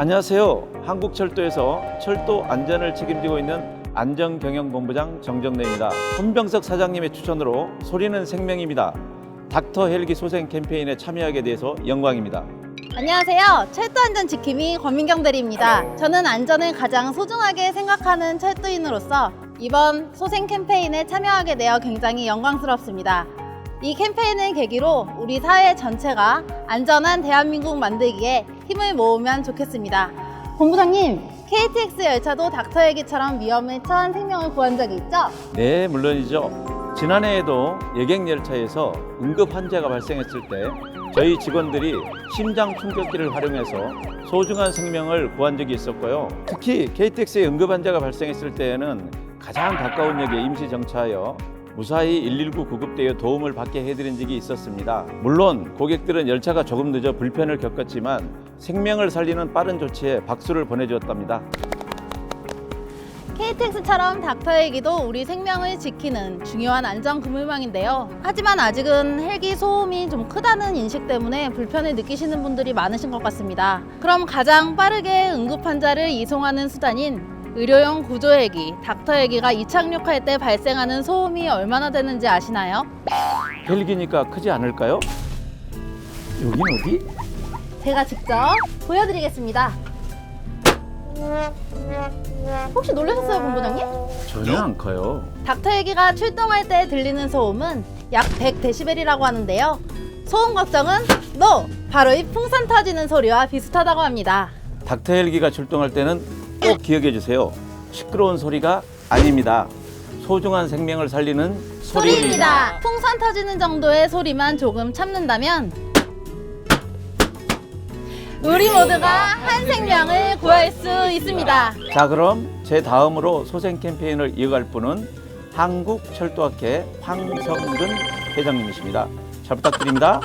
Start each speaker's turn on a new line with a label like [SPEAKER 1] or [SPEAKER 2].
[SPEAKER 1] 안녕하세요. 한국철도에서 철도 안전을 책임지고 있는 안전경영본부장 정정래입니다. 손병석 사장님의 추천으로 소리는 생명입니다. 닥터 헬기 소생 캠페인에 참여하게 돼서 영광입니다.
[SPEAKER 2] 안녕하세요. 철도 안전 지킴이 권민경 대리입니다. 저는 안전을 가장 소중하게 생각하는 철도인으로서 이번 소생 캠페인에 참여하게 되어 굉장히 영광스럽습니다. 이 캠페인을 계기로 우리 사회 전체가 안전한 대한민국 만들기에 힘을 모으면 좋겠습니다. 본부장님, KTX 열차도 닥터헬기처럼 위험에 처한 생명을 구한 적이 있죠?
[SPEAKER 1] 네, 물론이죠. 지난해에도 여객 열차에서 응급 환자가 발생했을 때 저희 직원들이 심장 충격기를 활용해서 소중한 생명을 구한 적이 있었고요. 특히 KTX에 응급 환자가 발생했을 때에는 가장 가까운 역에 임시 정차하여 무사히 119 구급대에 도움을 받게 해드린 적이 있었습니다. 물론 고객들은 열차가 조금 늦어 불편을 겪었지만 생명을 살리는 빠른 조치에 박수를 보내주었답니다.
[SPEAKER 2] KTX처럼 닥터헬기도 우리 생명을 지키는 중요한 안전 그물망인데요. 하지만 아직은 헬기 소음이 좀 크다는 인식 때문에 불편을 느끼시는 분들이 많으신 것 같습니다. 그럼 가장 빠르게 응급 환자를 이송하는 수단인 의료용 구조헬기, 닥터헬기가 이착륙할 때 발생하는 소음이 얼마나 되는지 아시나요?
[SPEAKER 1] 헬기니까 크지 않을까요? 여긴 어디?
[SPEAKER 2] 제가 직접 보여드리겠습니다. 혹시 놀라셨어요, 본부장님?
[SPEAKER 1] 전혀 안 커요.
[SPEAKER 2] 닥터헬기가 출동할 때 들리는 소음은 약 100데시벨이라고 하는데요. 소음 걱정은 NO! 바로 이 풍선 터지는 소리와 비슷하다고 합니다.
[SPEAKER 1] 닥터 헬기가 출동할 때는 꼭 기억해 주세요. 시끄러운 소리가 아닙니다. 소중한 생명을 살리는 소리입니다.
[SPEAKER 2] 소리입니다. 풍선 터지는 정도의 소리만 조금 참는다면 우리 모두가 한 생명을 구할 수 있습니다.
[SPEAKER 1] 자, 그럼 제 다음으로 소생 캠페인을 이어갈 분은 한국철도학회 황성근 회장님이십니다. 잘 부탁드립니다.